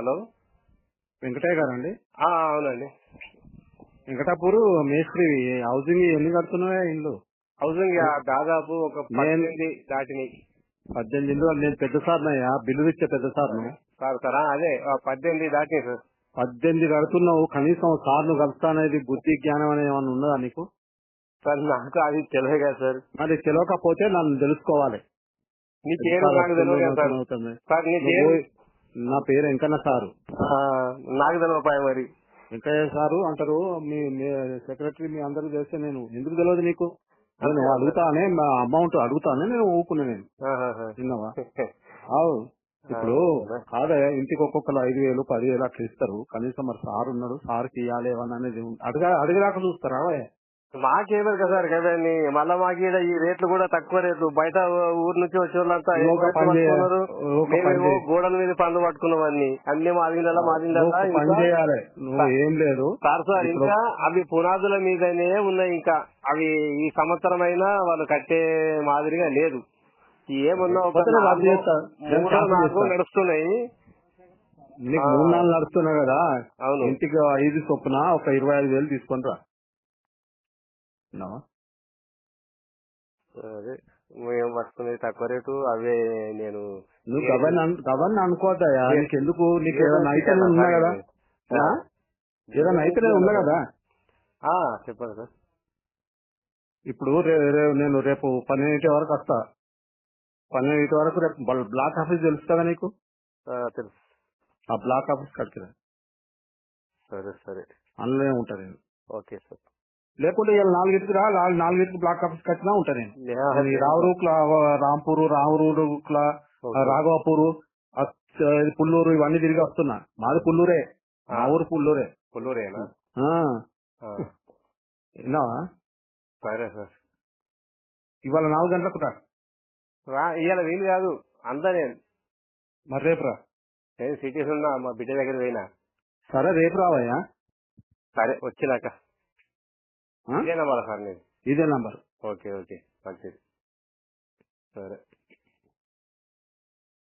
Hello? Venkataiah గారండి? ఆ, అవునండి. వెంకటాపూర్ మేస్త్రి హౌసింగ్ ఎన్ని కడుతున్నాయా ఇల్లు హౌసింగ్ దాదాపు ఒక నేను- పద్దెనిమిది దాటినాయి. పద్దెనిమిది ఇల్లు నేను పెద్ద సార్నయ్యా బిల్లు ఇచ్చే పెద్ద సార్ను? సార్ సార్ ఆ, అదే ఆ, పద్దెనిమిది దాటినాయి సార్. పద్దెనిమిది కడుతున్నావు కనీసం సార్ను కలుస్తానేది బుద్ధి జ్ఞానం అనేది ఏమన్నా ఉన్నదా నీకు? సార్ నాకు అది తెలియదు కదా సార్. మరి తెలియకపోతే నన్ను తెలుసుకోవాలి. నీ పేరు నాకు తెలియదు కదా సార్. అవుతుంది. సార్ నీ పేరు నువ్వు- నా పేరు వెంకన్న సారు. నాకు తెలియపాయ మరి. వెంకయ్య సారు అంటారు మీ సెక్రటరీ మీ అందరూ చేస్తే నేను ఎందుకు తెలియదు నీకు? నేను అడుగుతానే మా అమౌంట్ అడుగుతానే నేను ఊపుకున్నా నేను. విన్నావా అవు ఇప్పుడు కాదే ఇంటికి ఒక్కొక్కరు ఐదు వేలు పది వేలు అట్లా ఇస్తారు. కనీసం మరి సార్ ఉన్నాడు సార్కి ఇవ్వాలి అనేది. అడగా అడిగేదాకా చూస్తారా అవే? మాకేమరు కదా సార్ కదండి? మళ్ళా మాకు ఈడ ఈ రేట్లు కూడా తక్కువ రేట్లు. బయట ఊరు నుంచి వచ్చే వాళ్ళంతా గోడల మీద పండ్లు పట్టుకున్నాం అన్ని మాదిండలా మాదిండలా చేయాలి. నువ్వు ఏం లేదు. సార్ సార్ ఇంకా అవి పునాదుల మీదనే ఉన్నాయి ఇంకా. అవి ఈ సంవత్సరం అయినా వాళ్ళు కట్టే మాదిరిగా లేదు. ఏమన్నా ఒక. నడుస్తున్నాయి. నీకు. మూడు నాలుగు నడుస్తున్నా కదా? ఇంటికి ఐదు చొప్పున ఒక ఇరవై ఐదు వేలు తీసుకొని విన్నావా? అదే మేము పట్టుకునేది తక్కువ రేటు అవే నేను నువ్వు గవర్న గవర్న అనుకోవద్దయా ఏ- నీకు ఎందుకు నీకు ఏదైనా అయితే ఉన్నా కదా? ఆ? ఏదైనా అయితే ఉన్నా కదా? ఆ, చెప్పండి సార్. ఇప్పుడు రే- రే- నేను రేపు పన్నెండింటి వరకు వస్తా. పన్నెండింటి వరకు రేపు బల్- బ్లాక్ ఆఫీస్ తెలుస్తుందా నీకు? ఆ, తెలుసు. ఆ బ్లాక్ ఆఫీస్ కడికి సరే సరే. అందులోనే ఉంటా నేను. Okay sir. లేకుంటే ఇలా నాలుగింటికి రా నాలుగు నాలుగింటికి బ్లాక్ ఆఫీస్ కట్టినా ఉంటా నేను. రావురు రాంపూరు రావురు. రాఘవపూరు పుల్లూరు ఇవన్నీ తిరిగి వస్తున్నా. మాది పుల్లూరే. మా ఊరు పుల్లూరే. పుల్లూరేనా ఆ, విన్నావా? సరే సార్. ఇవాళ నాలుగు గంటలకు రా. రా ఇవాళ వీలు కాదు. అంతా నేను. మరి రేపు రా. నేను సిటీస్ ఉన్నా మా బిడ్డ దగ్గర పోయినా. సరే రేపు రావయ్యా. సరే వచ్చినాక. ఆ? ఇదేనా మళ్ళా సార్ నేను ఇదే నంబర్ ఓకే ఓకే మంచిది సరే